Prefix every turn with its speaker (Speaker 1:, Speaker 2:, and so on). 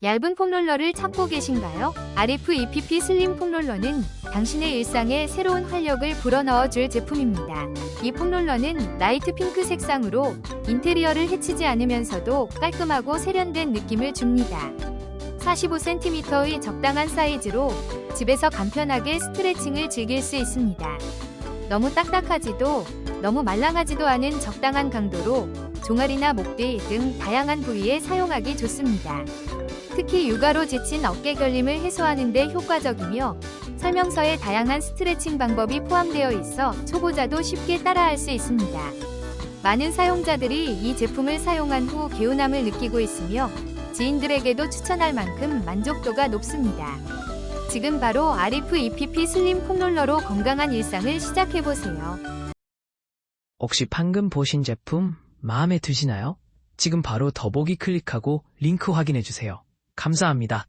Speaker 1: 얇은 폼롤러를 찾고 계신가요? RF EPP 슬림 폼롤러는 당신의 일상에 새로운 활력을 불어넣어줄 제품입니다. 이 폼롤러는 라이트 핑크 색상으로 인테리어를 해치지 않으면서도 깔끔하고 세련된 느낌을 줍니다. 45cm의 적당한 사이즈로 집에서 간편하게 스트레칭을 즐길 수 있습니다. 너무 딱딱하지도 너무 말랑하지도 않은 적당한 강도로 종아리나 목뒤 등 다양한 부위에 사용하기 좋습니다. 특히 육아로 지친 어깨 결림을 해소하는 데 효과적이며 설명서에 다양한 스트레칭 방법이 포함되어 있어 초보자도 쉽게 따라할 수 있습니다. 많은 사용자들이 이 제품을 사용한 후 개운함을 느끼고 있으며 지인들에게도 추천할 만큼 만족도가 높습니다. 지금 바로 아리프 EPP 슬림 폼롤러로 건강한 일상을 시작해보세요.
Speaker 2: 혹시 방금 보신 제품 마음에 드시나요? 지금 바로 더보기 클릭하고 링크 확인해 주세요. 감사합니다.